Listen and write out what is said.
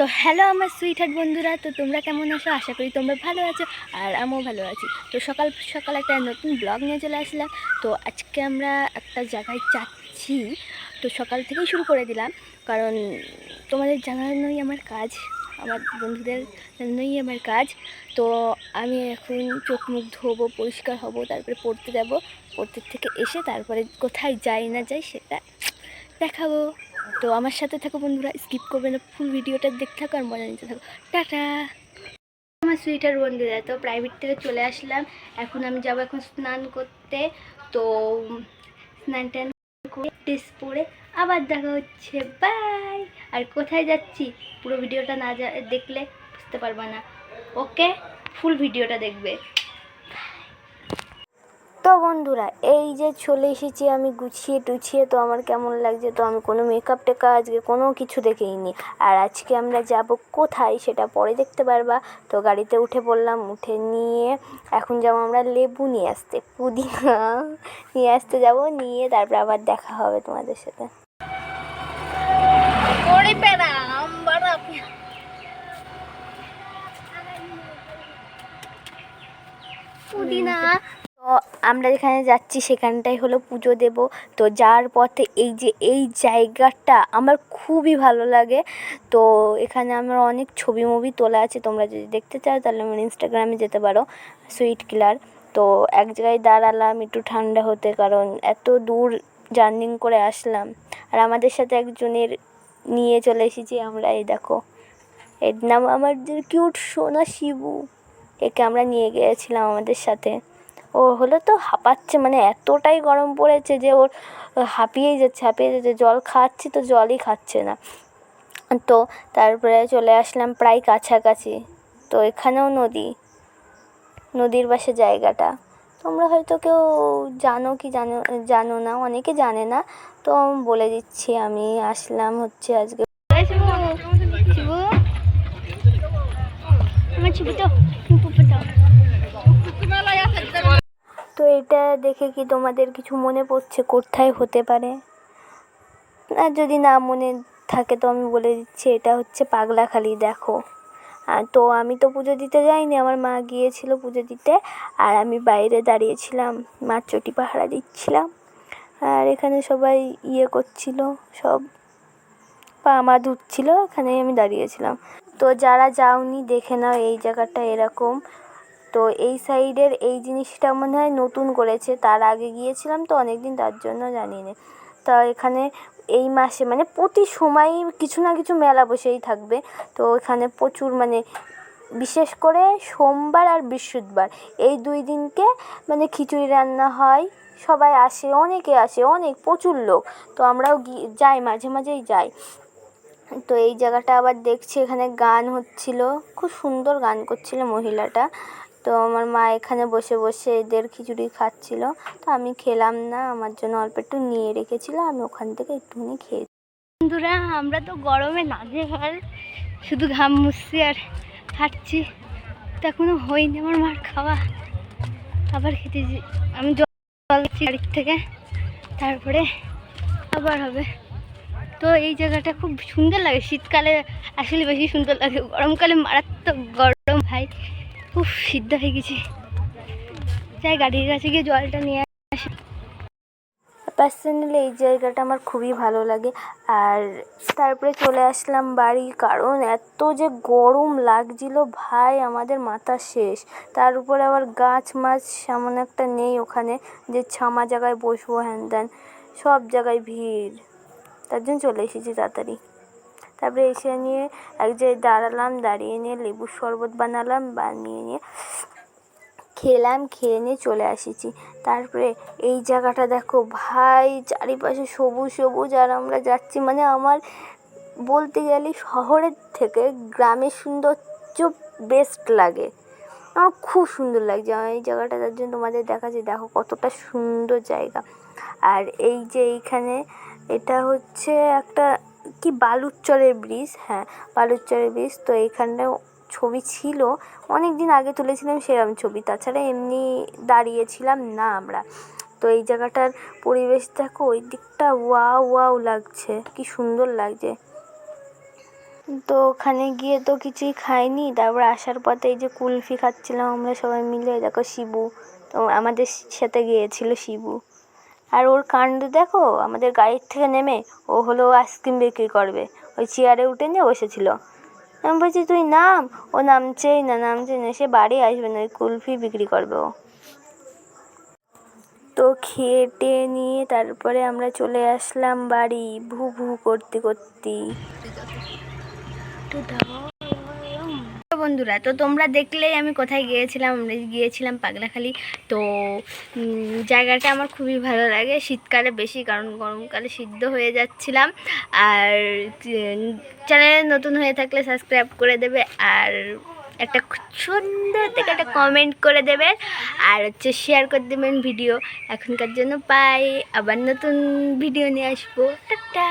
তো হ্যালো আমার sweet heart বন্ধুরা, তো তোমরা কেমন আছো? আশা করি তোমরা ভালো আছো আর আমিও ভালো আছি। তো সকাল সকাল একটা নতুন ব্লগ নিয়ে চলে আসলাম। তো আজকে আমরা একটা জায়গায় যাচ্ছি। তো সকাল থেকেই শুরু করে দিলাম। কারণ তোমাদের জানানোই আমার কাজ, আমার বন্ধুদের জন্যই আমার কাজ। তো আমি এখন চোখ মুখ ধোবো, পরিষ্কার হব, তারপরে পড়তে যাব। পড়তে থেকে এসে তারপরে কোথায় যাই না যাই সেটা দেখাবো। তো আমার সাথে থাকো বন্ধুরা স্কিপ করবে না ফুল ভিডিওটা দেখতে থাকো আর মজা নিতে থাকো। টাটা! আমার সুইটার বন্ধুরা তো প্রাইভেট থেকে চলে আসলাম। এখন আমি যাব এখন স্নান করতে। তো স্নান টান করে ড্রেস পরে আবার দেখা হচ্ছে। বাই আর কোথায় যাচ্ছি? পুরো ভিডিওটা না দেখলে বুঝতে পারবে না। ওকে ফুল ভিডিওটা দেখবে। তো বন্ধুরা এই যে চলে এসেছি আমি গুছিয়ে টুছিয়ে তো আমার কেমন লাগছে তো আমি কোনো মেকআপ টেকা আজকে কোনো কিছু দেখেইনি। আর আজকে আমরা যাব কোথায় সেটা পরে দেখতে পারবা। তো গাড়িতে উঠে পড়লাম উঠে নিয়ে এখন যাব আমরা লেবু নিয়ে আসতে পুদিনা নিয়ে আসতে যাব নিয়ে তারপর আবার দেখা হবে তোমাদের সাথে। পুদিনা আমরা যেখানে যাচ্ছি সেখানটাই হলো পুজো দেব। তো যার পথে এই যে, এই জায়গাটা আমার খুবই ভালো লাগে। তো এখানে আমার অনেক ছবি মুভি তোলা আছে, তোমরা যদি দেখতে চাও তাহলে আমার ইনস্টাগ্রামে যেতে পারো সুইট কিলার তো এক জায়গায় দাঁড়ালাম, একটু ঠান্ডা হতে, কারণ এত দূর জার্নিং করে আসলাম। আর আমাদের সাথে একজনের নিয়ে চলে এসেছি, আমরা এই দেখো। এর নাম আমার যে কিউট সোনা শিবু, একে আমরা নিয়ে গিয়েছিলাম আমাদের সাথে। ও হলো তো হাঁপাচ্ছে মানে এতটাই গরম পড়েছে যে ওর হাঁপিয়েই যাচ্ছে হাঁপিয়ে যাচ্ছে, জল খাচ্ছি তো জলই খাচ্ছে না। তো তারপরে চলে আসলাম প্রায় কাছাকাছি, তো এখানেও নদী, নদীর পাশে জায়গাটা। তোমরা হয়তো কেউ জানো কি জানো জানো না, অনেকে জানে না, তো বলে দিচ্ছি আমি আসলাম হচ্ছে আজকে। তো এটা দেখে কি তোমাদের কিছু মনে পড়ছে? কোথায় হতে পারে? আর যদি না মনে থাকে তো আমি বলে দিচ্ছি, এটা হচ্ছে পাগলাখালি, দেখো। তো আমি তো পুজো দিতে যাইনি, আমার মা গিয়েছিল পুজো দিতে, আর আমি বাইরে দাঁড়িয়েছিলাম, মার চটি পাহারা দিচ্ছিলাম। আর এখানে সবাই ইয়ে করছিল, সব পা মা ধুচ্ছিল এখানে আমি দাঁড়িয়েছিলাম। তো যারা যাওনি, দেখে নাও এই জায়গাটা এরকম। তো এই সাইডের এই জিনিসটা মনে হয় নতুন করেছে। তার আগে গিয়েছিলাম তো অনেক দিন তার জন্য জানি না তা এখানে এই মাসে মানে প্রতি সময়ই কিছু না কিছু মেলা বসেই থাকবে। তো এখানে প্রচুর মানে বিশেষ করে সোমবার আর বৃহস্পতিবার। এই দুই দিনকে মানে খিচুড়ি রান্না হয়, সবাই আসে, অনেকে আসে, অনেক, প্রচুর লোক। তো আমরাও যাই, মাঝে মাঝেই যাই। তো এই জায়গাটা আবার দেখছি, এখানে গান হচ্ছিল, খুব সুন্দর গান করছিল মহিলাটা। তো আমার মা এখানে বসে বসে এদের খিচুড়ি খাচ্ছিল। তো আমি খেলাম না, আমার জন্য অল্প একটু নিয়ে রেখেছিল, আমি ওখান থেকে একটুখানি খেয়েছি বন্ধুরা, আমরা তো গরমে নাজে হাল শুধু ঘাম মুছছি আর খাচ্ছি। তা এখনও হয়নি আমার মার খাওয়া। আবার খেতেছি আমি জল বাড়ির থেকে, তারপরে আবার হবে। তো এই জায়গাটা খুব সুন্দর লাগে, শীতকালে আসলে বেশি সুন্দর লাগে, গরমকালে মারাত্মক গরম ভাই। খুব সিদ্ধ হয়ে গেছি। যাই, গাড়ির কাছে গিয়ে জলটা নিয়ে আসি। পার্সোনালি এই জায়গাটা আমার খুবই ভালো লাগে। আর তারপরে চলে আসলাম বাড়ি কারণ, এত যে গরম লাগছিল ভাই, আমাদের মাথা শেষ। তার উপরে আবার গাছ মাছ এমন একটা নেই ওখানে, যে ছামা জায়গায় বসবো, হ্যান ত্যান, সব জায়গায় ভিড়। তার জন্য চলে এসেছি তাড়াতাড়ি। তারপরে এসে নিয়ে এক জায়গায় দাঁড়ালাম, দাঁড়িয়ে নিয়ে লেবুর শরবত বানালাম, বানিয়ে নিয়ে খেলাম, খেয়ে নিয়ে চলে আসিছি। তারপরে এই জায়গাটা দেখো ভাই, চারিপাশে সবুজ সবুজ আর আমরা যাচ্ছি মানে আমার বলতে গেলে শহরের থেকে গ্রামের সৌন্দর্য বেস্ট লাগে। আমার খুব সুন্দর লাগছে আমার এই জায়গাটা তার জন্য তোমাদের দেখাচ্ছি, দেখো কতটা সুন্দর জায়গা। আর এই যে এইখানে এটা হচ্ছে একটা কি বালুরচরের ব্রিজ? হ্যাঁ বালুরচরের ব্রিজ। তো এইখানটায় ছবি ছিল। অনেক দিন আগে তুলেছিলাম সেরকম ছবি। তাছাড়া এমনি দাঁড়িয়েছিলাম না আমরা। তো এই জায়গাটার পরিবেশ দেখো, ওই দিকটা ওয়াও ওয়াও লাগছে। কি সুন্দর লাগছে। তো ওখানে গিয়ে তো কিছুই খাইনি। তারপর আসার পথে এই যে কুলফি খাচ্ছিলাম আমরা সবাই মিলে। দেখো শিবু। তো আমাদের সাথে গিয়েছিল শিবু। আর ওর কাণ্ড দেখো, আমাদের গাড়ির থেকে নেমে ও হলো আইসক্রিম বিক্রি করবে। ওই চেয়ারে উঠে নিয়ে বসেছিল। আমি বলছি, তুই নাম? ও নামছেই না, নামছে না। সে বাড়ি আসবে না, ওই কুলফি বিক্রি করবে ও। তো খেয়ে টেয়ে নিয়ে তারপরে আমরা চলে আসলাম বাড়ি, ভু ভু করতে করতে। বন্ধুরা, তো তোমরা দেখলেই আমি কোথায় গিয়েছিলাম, আমরা গিয়েছিলাম পাগলাখালি। তো জায়গাটা আমার খুবই ভালো লাগে, শীতকালে বেশি, কারণ গরমকালে সিদ্ধ হয়ে যাচ্ছিলাম। আর চ্যানেলে নতুন হয়ে থাকলে সাবস্ক্রাইব করে দেবে, আর একটা সুন্দর থেকে একটা কমেন্ট করে দেবে, আর হচ্ছে শেয়ার করে দেবেন ভিডিও এখনকার জন্য পাই আবার নতুন ভিডিও নিয়ে আসব। টাটা!